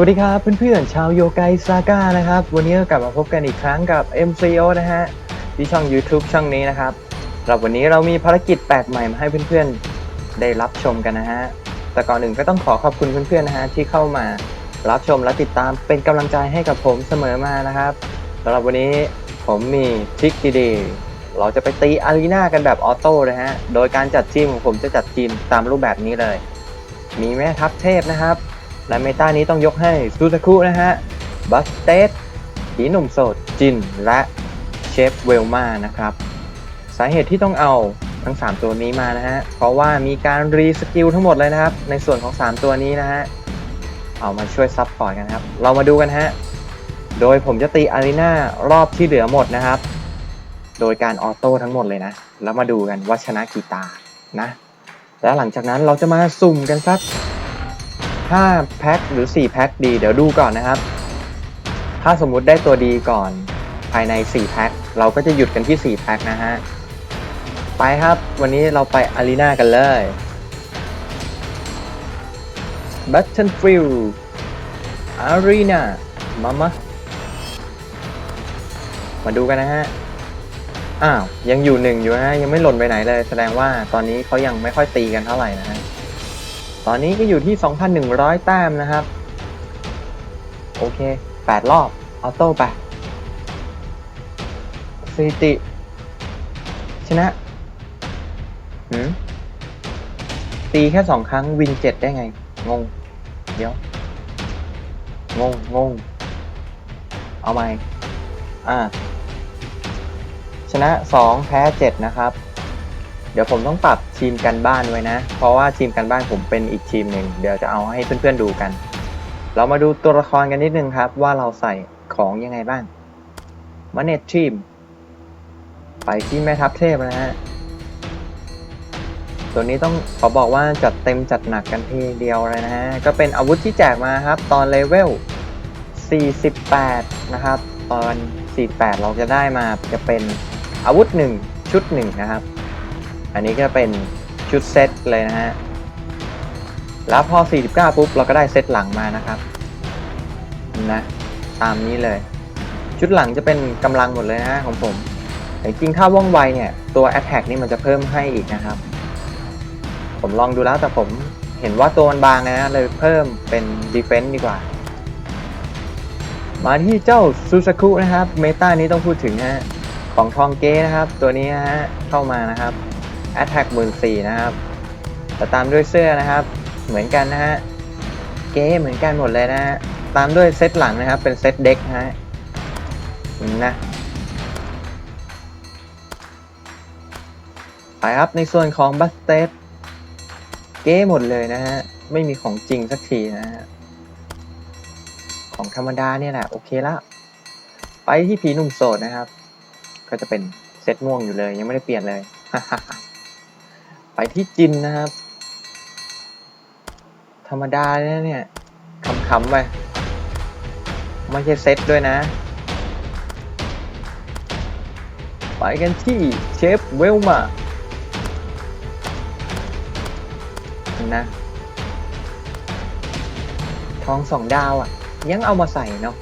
วัสดีครับเพื่อนๆชาวโยไกซาก้านะครับ วันนี้กลับมาพบกันอีกครั้งกับ MCO นะฮะที่ช่อง YouTube ช่องนี้นะครับสำหรับวันนี้เรามีภารกิจแปลกใหม่มาให้เพื่อนๆได้รับชมกันนะฮะแต่ก่อนหนึ่งก็ต้องขอขอบคุณเพื่อนๆนะฮะที่เข้ามารับชมและติดตามเป็นกำลังใจให้กับผมเสมอมานะครับสำหรับวันนี้ผมมีทริคดีๆเราจะไปตีอารีนากันแบบออโต้เลยฮะโดยการจัดทีมของผมจะจัดทีมตามรูปแบบนี้เลย มีแม่ทัพเทพนะครับ และเมตานี้ต้องยกให้ซูซาคุนะฮะบัสเตสผีหนุ่มโสดจิน และเชฟเวลมานะครับ สาเหตุที่ต้องเอาทั้ง 3 ตัวนี้มานะฮะ เพราะว่ามีการรีสกิลทั้งหมดเลยนะครับ ในส่วนของ 3 ตัวนี้นะฮะ เอามาช่วยซับพอร์ตกันครับ เรามาดูกันฮะ โดยผมจะตีอารีนารอบที่เหลือหมดนะครับ โดยการออโต้ทั้งหมดเลยนะ แล้วมาดูกันว่าชนะกี่ตานะ แล้วหลังจากนั้นเราจะมาสุ่มกันสัก 5แพ็คหรือ 4 แพ็คดี เดี๋ยวดูก่อนนะครับ ถ้าสมมุติได้ตัวดีก่อนภายใน 4 แพ็คเราก็จะหยุดกันที่ 4 แพ็คนะฮะ ไปครับวันนี้เราไปอารีนากันเลย Battlefield Arena มามามาดูกันนะฮะ อ้าว ยังอยู่หนึ่งอยู่ฮะ ยังไม่หล่นไปไหนเลย แสดงว่าตอนนี้เขายังไม่ค่อยตีกันเท่าไหร่นะฮะ ตอนนี้ก็อยู่ที่ 2,100 แต้มนะครับ โอเค 8 รอบ ออโต้ไปสถิติ ชนะหืมตีแค่2ครั้งวิน7ได้ไง งง เดี๋ยว งง งง เอาใหม่ อ่า ชนะ2แพ้7นะครับ ดี๋ยวผมต้องปรับทีมกันบ้านไว้นะ เพราะว่าทีมกันบ้านผมเป็นอีกทีมหนึ่งเดี๋ยวจะเอาให้เพื่อนๆดูกัน เรามาดูตัวละครกันนิดนึงครับ ว่าเราใส่ของยังไงบ้างมาเนตทีมไปที่แม่ทัพเทพนะฮะตัวนี้ต้องขอบอกว่าจัดเต็มจัดหนักกันทีเดียวเลยนะฮะ ก็เป็นอาวุธที่แจกมาครับ ตอนเลเวล 48 นะครับ ตอน 48 เราจะได้มาจะเป็นอาวุธ 1 ชุด 1 นะครับ อันนี้ก็เป็นชุดเซตเลยนะฮะ แล้วพอ 49 ปุ๊บ เราก็ได้เซตหลังมานะครับ นะ ตามนี้เลย ชุดหลังจะเป็นกำลังหมดเลยนะของผม แต่จริงถ้าว่องไวเนี่ย ตัว Attack นี่มันจะเพิ่มให้อีกนะครับ ผมลองดูแล้วแต่ผมเห็นว่าตัวมันบางนะ เลยเพิ่มเป็น Defense ดีกว่า มาที่เจ้าซูซาคุนะครับ เมตานี้ต้องพูดถึงนะฮะของทองเก้นะครับ ตัวนี้นะฮะ เข้ามานะครับ Attack 1 4 0 0นะครับแต่ตามด้วยเสื้อนะครับ เหมือนกันนะฮะ เก้เหมือนกันหมดเลยนะฮะ ตามด้วยเซตหลังนะครับ เป็นเซตเด็กฮะนะไปครับในส่วนของบัสเตสเก้หมดเลยนะฮะ ไม่มีของจริงสักทีนะฮะ ของธรรมดาเนี่ยแหละ โอเคละไปที่ผีหนุ่มโสดนะครับ ก็จะเป็นเซตม่วงอยู่เลย ยังไม่ได้เปลี่ยนเลย ไปที่จินนะครับ ธรรมดาเนี่ยเนี่ยคำๆไปไม่ใช่เซตด้วยนะ ไปกันที่เชฟเวลมานะ ทองสองดาวอะ ยังเอามาใส่เนาะ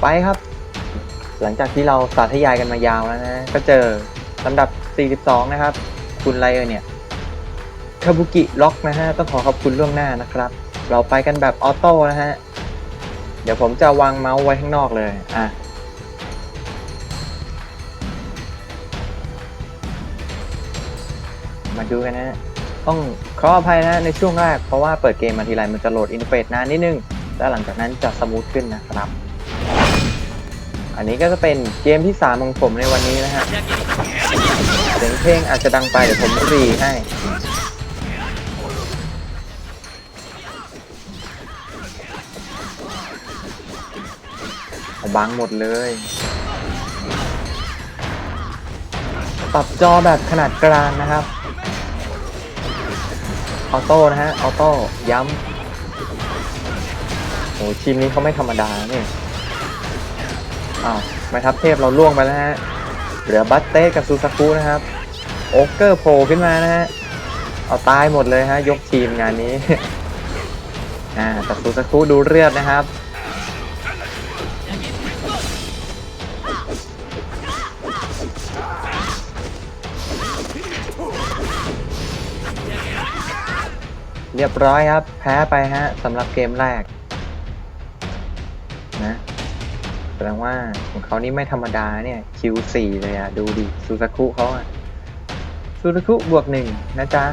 ไปครับ หลังจากที่เราสาธยายกันมายาวแล้วนะ ก็เจอลำดับ 42 นะครับ คุณไรเออเนี่ยคาบุกิล็อกนะฮะ ต้องขอขอบคุณล่วงหน้านะครับ เราไปกันแบบออโต้นะฮะ เดี๋ยวผมจะวางเมาส์ไว้ข้างนอกเลย อะมาดูกันนะฮะ ต้องขออภัยนะในช่วงแรก เพราะว่าเปิดเกมมาทีไรมันจะโหลดอินเทอร์เฟซนานนิดนึง แล้วหลังจากนั้นจะสมูทขึ้นนะครับ อันนี้ก็จะเป็นเกมที่ 3 ของผมในวันนี้นะฮะเสียงเพลงอาจจะดังไปเดี๋ยวผมรีให้บังหมดเลย ปรับจอแบบขนาดกลางนะครับ ออโต้นะฮะ ออโต้ ย้ำโอ้ทีมนี้เขาไม่ธรรมดาเนี่ย อ้าวไม่ทับเทพเราล่วงไปแล้วฮะ เหลือบัตเต้กับซูซากุนะครับ โอเกอร์โผล่ขึ้นมานะฮะ เอาตายหมดเลยฮะ ยกทีมงานนี้ อ่าแต่ซูซากุดูเลือดนะครับ เรียบร้อยครับ แพ้ไปฮะสำหรับเกมแรก แสดงว่าของเขานี่ไม่ธรรมดาเนี่ย Q4 เลยอะดูดิซูซากุเขาอะซูซากุบวกหนึ่งนะจ๊ะ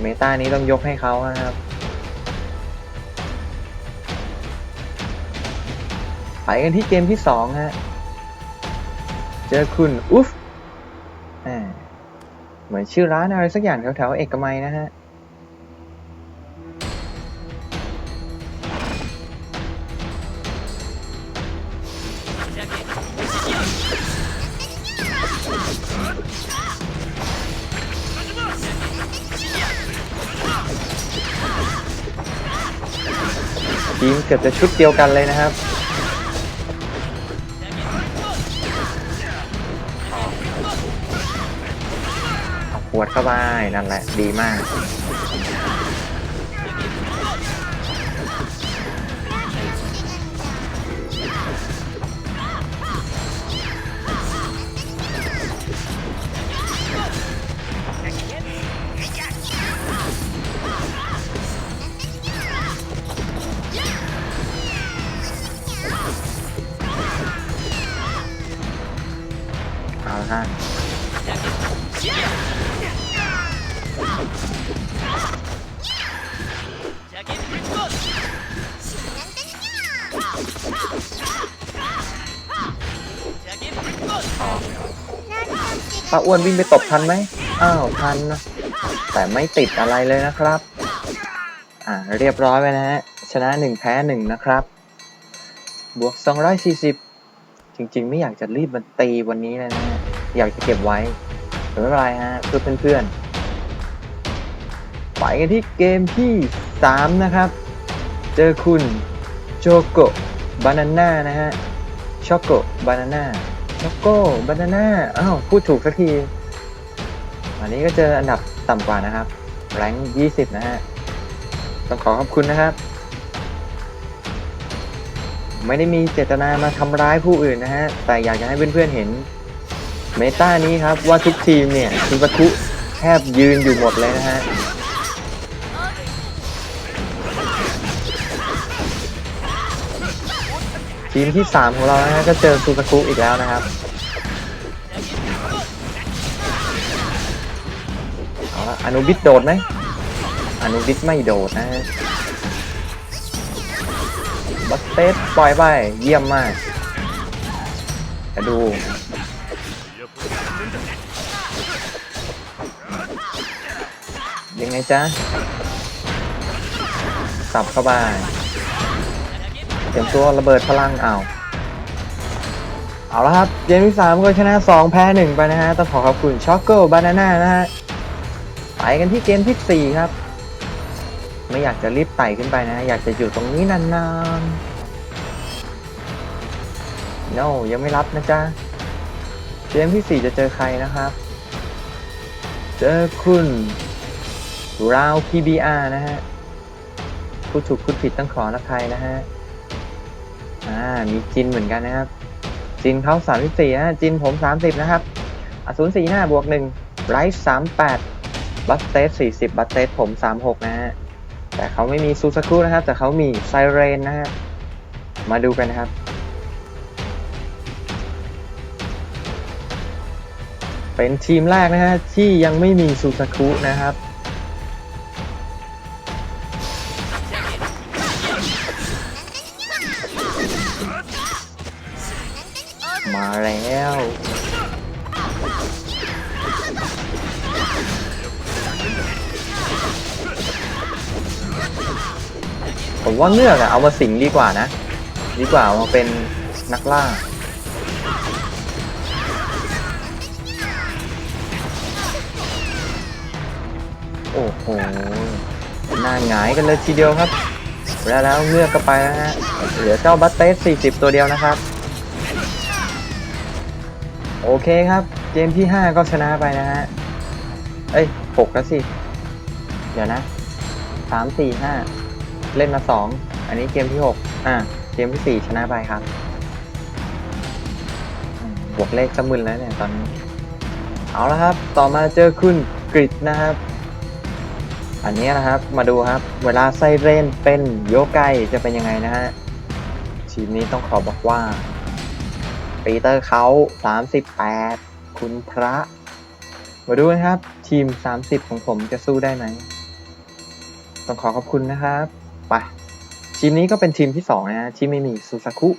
เมตานี้ต้องยกให้เขาครับ ไปกันที่เกมที่สองฮะ เจอคุณ อุฟเหมือนชื่อร้านอะไรสักอย่างแถวๆเอกมัยนะฮะ เกือบจะชุดเดียวกันเลยนะครับ เอาขวดเข้าไปนั่นแหละดีมาก อ้วนวิ่งไปตบทันไหมอ้าวทันนะแต่ไม่ติดอะไรเลยนะครับ อ่าเรียบร้อยไปนะฮะชนะหนึ่งแพ้หนึ่งนะครับ บวก 240 จริงๆ ไม่อยากจะรีบมันตีวันนี้เลยนะฮะอยากจะเก็บไว้แต่ไม่เป็นไรฮะเพื่อเพื่อนๆไปกันที่เกมที่ 3 นะครับ เจอคุณโจโกบานาน่านะฮะช็อกโกบานาน่า ช็อกโกบานาน่าอ้าว พูดถูกสักที อันนี้ก็เจออันดับต่ำกว่านะครับ แรงค์20นะฮะ ต้องขอขอบคุณนะครับ ไม่ได้มีเจตนามาทำร้ายผู้อื่นนะฮะ แต่อยากจะให้เพื่อนๆเห็นเมตานี้ครับว่าทุกทีมเนี่ยซูบาคุแทบยืนอยู่หมดเลยนะฮะ ทีมที่ 3 ของเรานะฮะก็เจอซูซากุอีกแล้วนะครับเอาละอนุบิดโดดไหมอนุบิดไม่โดดนะฮะบัสเตสปล่อยไปเยี่ยมมากจะดูยังไงจ๊ะสับเข้าไป รียมตัวระเบิดพลังเอาเอาละครับเกมที่3ก็ชนะ2แพ้1ไปนะฮะต้องขอขอบคุณช็อกโกบานาน่านะฮะไปกันที่เกมที่4ครับ ไม่อยากจะรีบไต่ขึ้นไปนะ อยากจะอยู่ตรงนี้นานๆ no ยังไม่รับนะจ๊ะเกมที่4จะเจอใครนะครับเจอคุณราว PBR นะฮะผู้ถูกพูดผิดต้องขออภัยนะฮะ อ่ามีจินเหมือนกันนะครับ จินเขาสามสิบสี่นะจินผมสามสิบนะครับอศูนย์สี่ห้าบวกหนึ่งไรส์สามแปดบัตเตสสี่สิบบัตเตสผมสามหกนะฮะแต่เขาไม่มีซูซากุนะครับ แต่เขามีไซเรนนะฮะมาดูกันนะครับเป็นทีมแรกนะฮะที่ยังไม่มีซูซากุนะครับ แล้ว ผมว่าเงือกอะเอามาสิงดีกว่านะ ดีกว่าเอามาเป็นนักล่าโอ้โหหน้าหงายกันเลยทีเดียวครับแล้วแล้วเงือกก็ไปแล้วฮะ เหลือเจ้าบัตเตส40 ตัวเดียวนะครับ โอเคครับ เกมที่ 5 ก็ชนะไปนะฮะ เอ้ย6แล้วสิ เดี๋ยวนะ3 4 5เล่นมาสองอันนี้เกมที่หกอะเกมที่สี่ชนะไปครับ บวกเลขสมึนแล้วเนี่ยตอนนี้ เอาละครับ ต่อมาเจอคุณกริดนะครับ อันนี้นะครับ มาดูครับ เวลาไซเรนเป็นโยไกจะเป็นยังไงนะฮะ ทีมนี้ต้องขอบอกว่า ปีเตอร์เขา38 คุณพระ มาดูกันครับ ทีม 30 ของผมจะสู้ได้ไหม ต้องขอขอบคุณนะครับ ไป ทีมนี้ก็เป็นทีมที่ 2นะฮะที่ไม่มีซูซากุ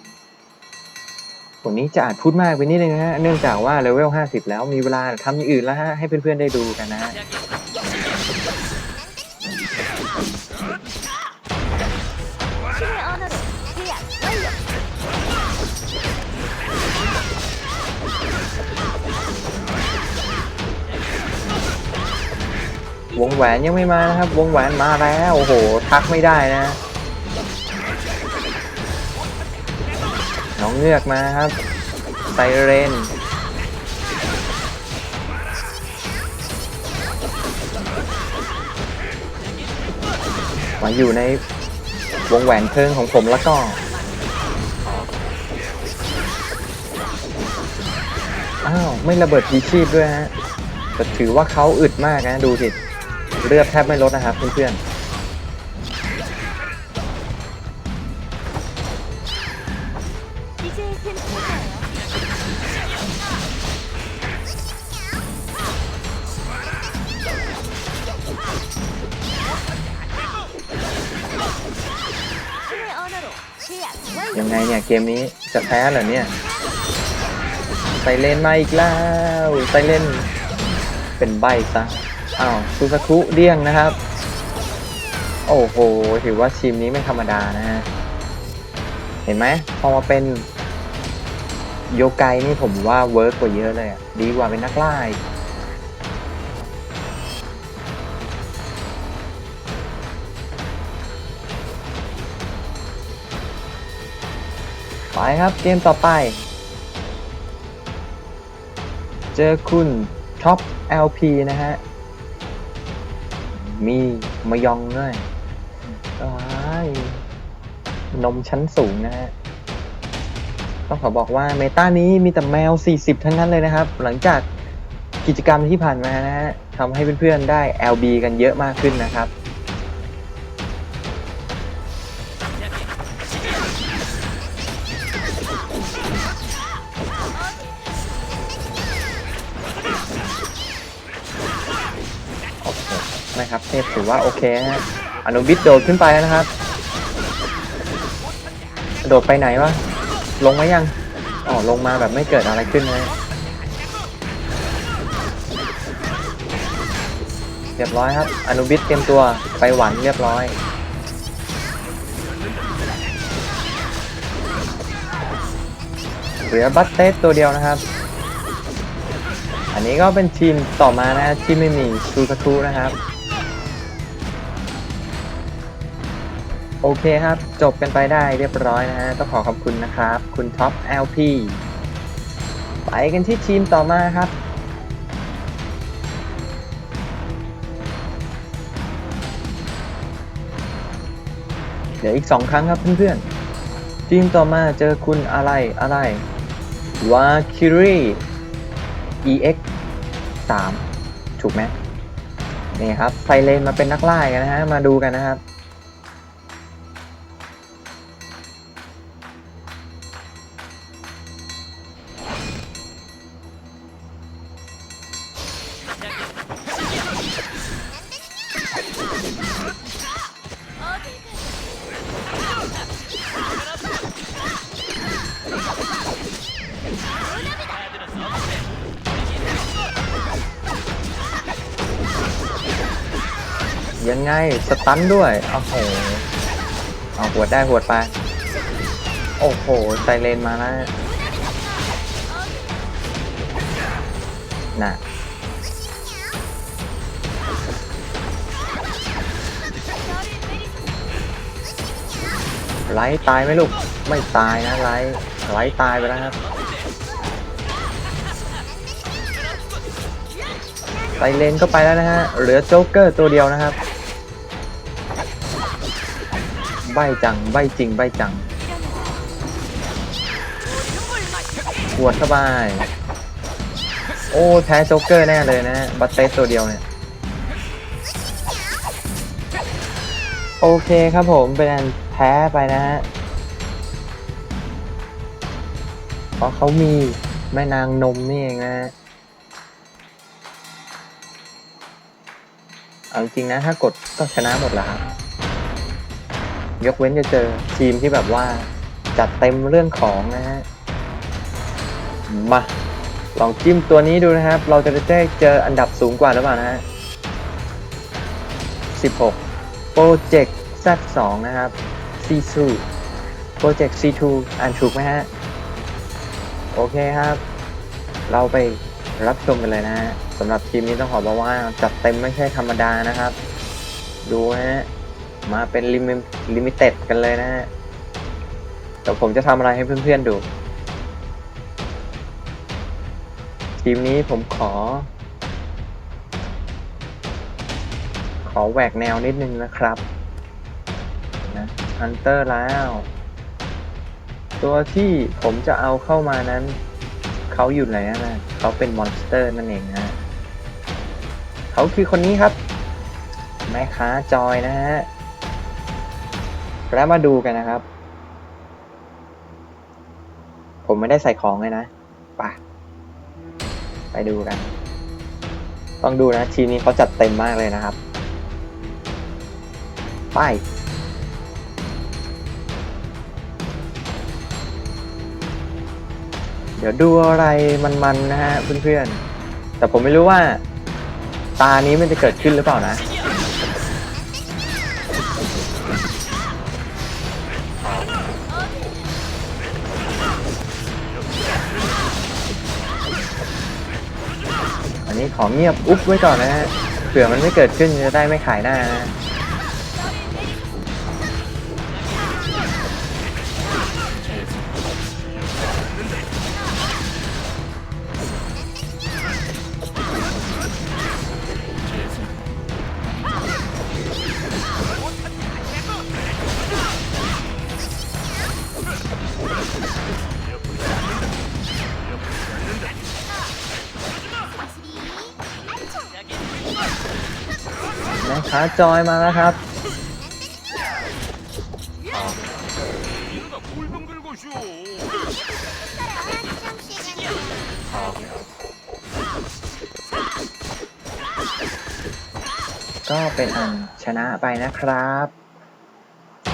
ผมนี้จะอาจพูดมากไปนิดนึงนะฮะ เนื่องจากว่าเลเวล 50 แล้วมีเวลาทำอย่างอื่นแล้วฮะ ให้เพื่อนๆได้ดูกันนะ วงแหวนยังไม่มานะครับ วงแหวนมาแล้วโอ้โหทักไม่ได้นะ น้องเงือกมาครับไซเรนมาอยู่ในวงแหวนเพลิงของผมแล้วก็อ้าว ไม่ระเบิดพีชีพด้วยฮะแต่ถือว่าเขาอึดมากนะ ดูสิ เลือดแทบไม่ลดนะครับเพื่อนยังไงเนี่ยเกมนี้จะแพ้เหรอเนี่ยไซเล่นมาอีกแล้วไซเล่นเป็นใบซะ อ้าวซูซาคุเดี้ยงนะครับ โอ้โห ถือว่าทีมนี้ไม่ธรรมดานะฮะ เห็นไหมพอมาเป็นโยไกนี่ผมว่าเวิร์กกว่าเยอะเลยอะ ดีกว่าเป็นนักล่าไปครับเกมต่อไป เจอคุณท็อป LP นะฮะ มีมายองด้วยว้ายนมชั้นสูงนะฮะต้องขอบอกว่าเมตานี้มีแต่แมว 40 ทั้งนั้นเลยนะครับ หลังจากกิจกรรมที่ผ่านมานะฮะทำให้เพื่อนๆได้ LB กันเยอะมากขึ้นนะครับ เทพถือว่าโอเคฮะอนุบิดโดดขึ้นไปแล้วนะครับ โดดไปไหนวะ ลงไหมยัง อ๋อ ลงมาแบบไม่เกิดอะไรขึ้นนะเรียบร้อยครับ อนุบิดเตรียมตัวไปหวันเรียบร้อยเหลือบัตเตสตัวเดียวนะครับ อันนี้ก็เป็นทีมต่อมานะที่ไม่มีซูซาคุนะครับ โอเคครับ จบกันไปได้เรียบร้อยนะฮะต้องขอขอบคุณนะครับ คุณท็อป LP ไปกันที่ทีมต่อมาครับ เดี๋ยวอีกสองครั้งครับเพื่อนๆ ทีมต่อมาเจอคุณอะไรอะไรวาคิรี EX 3ถูกไหมนี่ครับไซเลนมาเป็นนักล่ากันนะฮะ มาดูกันนะครับ ยังไง สตันด้วย โอ้โห เอาหัวได้หัวไป โอ้โห ไซเลนมาแล้วน่ะไลท์ตายไหมลูก ไม่ตายนะไลท์ไลท์ตายไปแล้วครับไซเลนก็ไปแล้วนะฮะ เหลือโจ๊กเกอร์ตัวเดียวนะครับ ใบจัง ใบจริง ใบจังปวดเข้าไปโอ้แพ้โจ๊กเกอร์แน่เลยนะบัตเตสตัวเดียวเนี่ย โอเคครับผมเป็นอันแพ้ไปนะฮะเพราะเขามีแม่นางนมนี่เองนะฮะเอาจริงนะถ้ากดก็ชนะหมดแล้วครับ ยกเว้นจะเจอทีมที่แบบว่า จัดเต็มเรื่องของนะฮะ มาลองจิ้มตัวนี้ดูนะครับ เราจะได้เจออันดับสูงกว่าหรือเปล่านะฮะ 16 Project Z2 นะครับ C2 Project C2 อ่านถูกไหมฮะ โอเคครับ เราไปรับชมกันเลยนะฮะสำหรับทีมนี้ต้องขอบอกว่าจัดเต็มไม่ใช่ธรรมดานะครับ ดูนะฮะ มาเป็นลิมิลิมิเต็ดกันเลยนะฮะเดี๋ยวผมจะทำอะไรให้เพื่อนๆดู ทีมนี้ผมขอ ขอแหวกแนวนิดนึงนะครับ นะฮันเตอร์แล้ว ตัวที่ผมจะเอาเข้ามานั้น เขาอยู่ไหนนะเขาเป็นมอนสเตอร์นั่นเองนะเขาคือคนนี้ครับแม่ค้าจอยนะฮะ แล้วมาดูกันนะครับ ผมไม่ได้ใส่ของเลยนะไปไปดูกัน ต้องดูนะ ทีมนี้เขาจัดเต็มมากเลยนะครับ ไปเดี๋ยวดูอะไรมันๆนะฮะเพื่อนๆ แต่ผมไม่รู้ว่า ตานี้มันจะเกิดขึ้นหรือเปล่านะ ขอเงียบอุ๊บไว้ก่อนนะฮะเผื่อมันไม่เกิดขึ้นจะได้ไม่ขายหน้านะาจอยมาแล้วครับ 이러다 골병 들고 쇼. ก็เป็นอันชนะไปนะครับ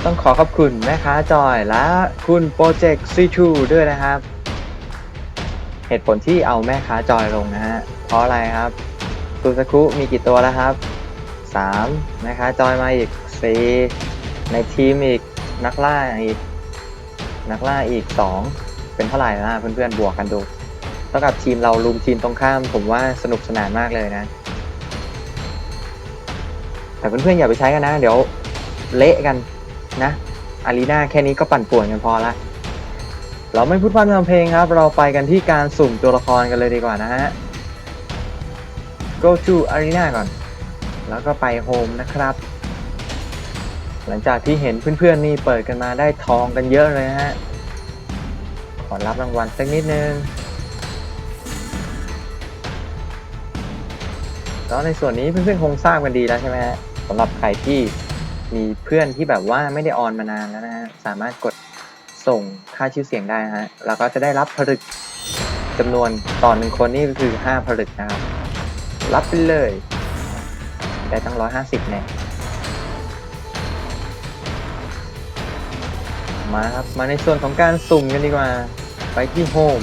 ต้องขอขอบคุณแม่ค้าจอยและคุณโปรเจกต์ C2 ด้วยนะครับ เหตุผลที่เอาแม่ค้าจอยลงนะฮะ เพราะอะไรครับซูซากุมีกี่ตัวแล้วครับ 3แม่ค้าจอยมาอีก 4 ในทีมอีกนักล่าอีก นักล่าอีก 2 เป็นเท่าไหร่นะเพื่อนๆบวกกันดูเท่ากับทีมเราลุมทีมตรงข้ามผมว่าสนุกสนานมากเลยนะ แต่เพื่อนๆอย่าไปใช้กันนะ เดี๋ยวเละกันนะอารีนาแค่นี้ก็ปั่นป่วนกันพอละเราไม่พูดพร่ำทำเพลงครับ เราไปกันที่การสุ่มตัวละครกันเลยดีกว่านะฮะ go to arena ก่อน แล้วก็ไปโฮมนะครับ หลังจากที่เห็นเพื่อนๆนี่เปิดกันมาได้ทองกันเยอะเลยฮะ ขอรับรางวัลสักนิดนึง แล้วในส่วนนี้เพื่อนๆคงทราบกันดีแล้วใช่ไหมฮะสำหรับใครที่มีเพื่อนที่แบบว่าไม่ได้ออนมานานแล้วนะฮะ สามารถกดส่งค่าชื่อเสียงได้ฮะ แล้วก็จะได้รับผลึกจำนวนต่อหนึ่งคนนี่ก็คือห้าผลึกนะครับ รับไปเลย ได้ตั้งร้อยห้าสิบเนี่ยมาครับมาในส่วนของการสุ่มกันดีกว่า ไปที่โฮม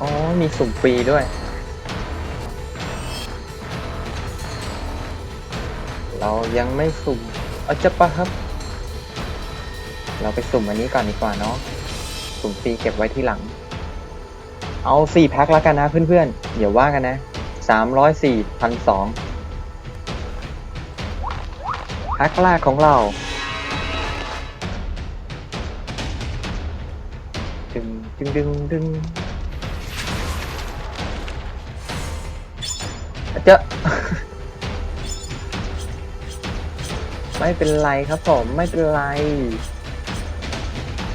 อ๋อ มีสุ่มฟรีด้วย เรายังไม่สุ่มเอาจะปะครับ เราไปสุ่มอันนี้ก่อนดีกว่าเนาะสุ่มฟรีเก็บไว้ที่หลัง เอาสี่แพ็คแล้วกันนะเพื่อนๆเดี๋ยวว่ากันนะ สามร้อยสี่พันสองแพ็คแรกของเราดึงดึงดึงดึงเจอะไม่เป็นไรครับผม ไม่เป็นไร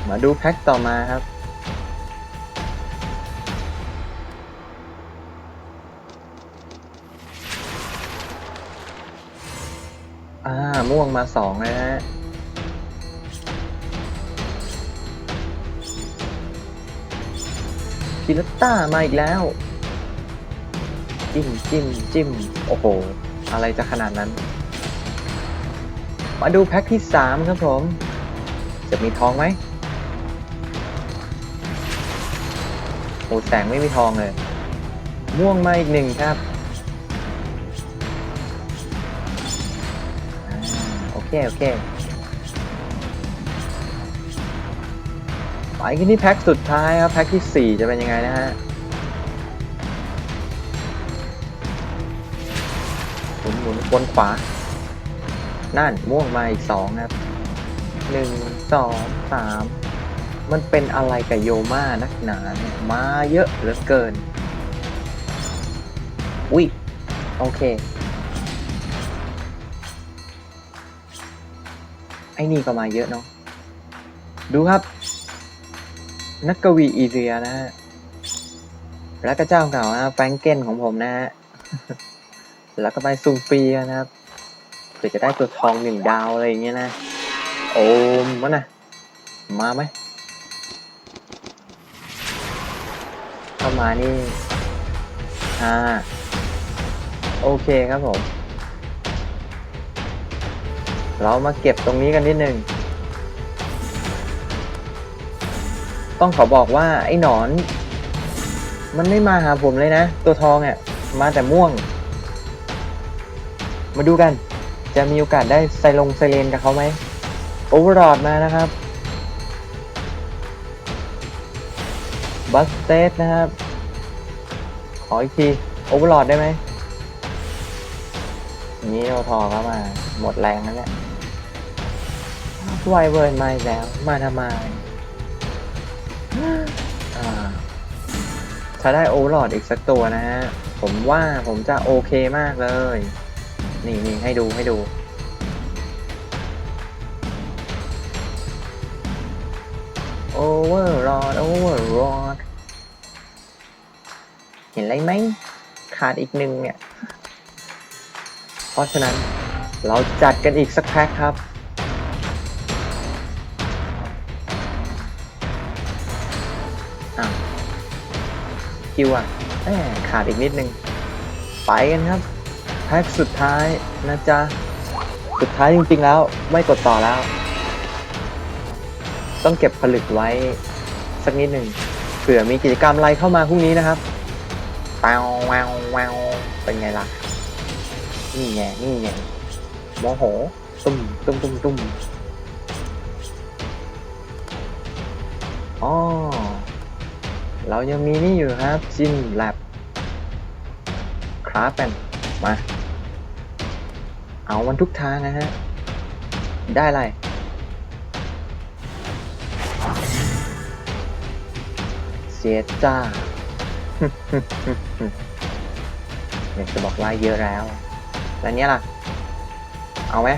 มาดูแพ็คต่อมาครับ อ่า ม่วงมาสองนะฮะพิลต้ามาอีกแล้ว จิ้มจิ้มจิ้ม โอ้โห อะไรจะขนาดนั้น มาดูแพ็คที่สามครับผม จะมีทองไหมโอ้แสงไม่มีทองเลย ม่วงมาอีกหนึ่งครับ เคโอเคไปกันที่แพ็คสุดท้ายครับ แพ็คที่ 4 จะเป็นยังไงนะฮะหมุนหมุนบนขวา นั่น ม่วงมาอีกสองครับหนึ่งสองสามมันเป็นอะไรกับโยมานักหนาเนี่ยมาเยอะเหลือเกิน อุ้ยโอเค ไอ้นี่ก็มาเยอะเนาะ ดูครับ นักกวีอีเรียนะฮะ แล้วก็เจ้าเก่านะแฟรงเกนของผมนะฮะ แล้วก็ไปซุ่มฟรีนะครับเผื่อจะได้ตัวทองหนึ่งดาวอะไรอย่างเงี้ยนะ โอมวะนะ มาไหมเข้ามานี่อ่าโอเคครับผม เรามาเก็บตรงนี้กันนิดนึง ต้องขอบอกว่าไอ้หนอน มันไม่มาหาผมเลยนะ ตัวทองอะ มาแต่ม่วง มาดูกัน จะมีโอกาสได้ไซลงไซเลนกับเขาไหมโอเวอร์ o อดมานะครับบัสเตสนะครับ ขออีกที โอเวอร์ o อดได้ไหม นี่เราทอเข้ามา หมดแรงแล้วเนี่ยไวเวิร์นมาอีกแล้ว มาทำไมอ่าถ้าได้โอเวอร์ o อดอีกสักตัวนะฮะ ผมว่าผมจะโอเคมากเลย นี่นี่ให้ดูให้ดู โอเวอร์รอดโอเวอร์รอดเห็นอะไรไหมขาดอีกหนึ่งเนี่ย เพราะฉะนั้น เราจัดกันอีกสักแพ็คครับอ้าวคิวอะแหมขาดอีกนิดนึง ไปกันครับ แพ็คสุดท้ายนะจ๊ะ สุดท้ายจริงๆแล้วไม่กดต่อแล้ว ต้องเก็บผลึกไว้สักนิดหนึ่งเผื่อมีกิจกรรมอะไรเข้ามาพรุ่งนี้นะครับแววแววแววเป็นไงล่ะ นี่ไงนี่ไง โมโหตุ้มตุ้มตุ้มตุ้มอ๋อเรายังมีนี่อยู่ครับจิมแลบคราฟกันมา เอามันทุกทางนะฮะ ได้อะไรเสียจ้าอยากจะบอกว่าเยอะแล้ว แล้วเนี้ยล่ะ เอาไหม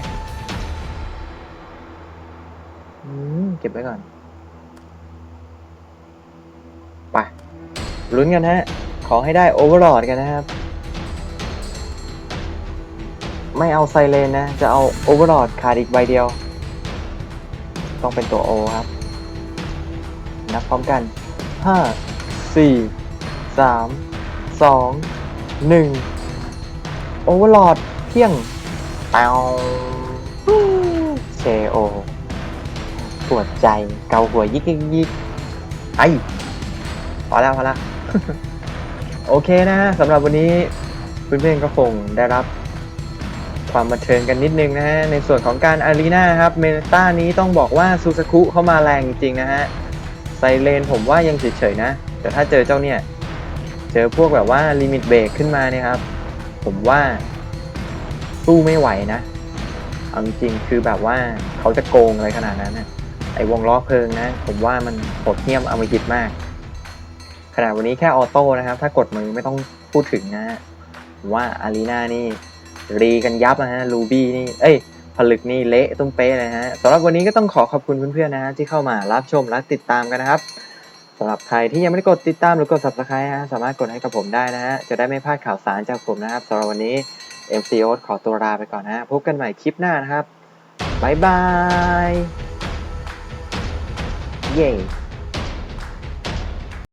อืมเก็บไว้ก่อน ไป ลุ้นกันฮะ ขอให้ได้โอเวอร์ o อดกันนะครับ ไม่เอาไซเลนนะ จะเอาโอเวอร์ o อดขาดอีกใบเดียว ต้องเป็นตัวโอครับ นับพร้อมกันห้าสี่สามสองหนึ่งโอเวอร์ o อดเที่ยง ปาเชโอปวดใจเกาหัวยิกยิกยิกไอพอแล้วพอแล้วโอเคนะฮะสำหรับวันนี้เพื่อนๆก็คงได้รับความบันเทิงกันนิดนึงนะฮะ ในส่วนของการอารีนาครับ เมตานี้ต้องบอกว่าซูซากุเข้ามาแรงจริงๆนะฮะ ไซเลนผมว่ายังเฉยๆนะ แต่ถ้าเจอเจ้าเนี่ย เจอพวกแบบว่าลิมิตเบรกขึ้นมาเนี่ยครับ ผมว่า สู้ไม่ไหวนะเอาจริงๆคือแบบว่าเขาจะโกงอะไรขนาดนั้นนะไอ้วงล้อเพลิงนะ ผมว่ามันโหดเหี้ยมอมหิตมาก ขนาดวันนี้แค่ออโต้นะครับ ถ้ากดมือไม่ต้องพูดถึงนะว่าอารีนานี่ รีกันยับนะฮะลูบี้นี่ เอ้ย ผลึกนี่เละตุ้มเป๊ะเลยฮะสำหรับวันนี้ก็ต้องขอขอบคุณเพื่อนๆนะฮะที่เข้ามารับชมและติดตามกันนะครับสำหรับใครที่ยังไม่ได้กดติดตามหรือกด subscribe นะสามารถกดให้กับผมได้นะฮะจะได้ไม่พลาดข่าวสารจากผมนะครับสำหรับวันนี้ เอ็มซีโ o ขอตัวลาไปก่อนนะ พบกันใหม่คลิปหน้านะครับ บ๊ายบาย เย้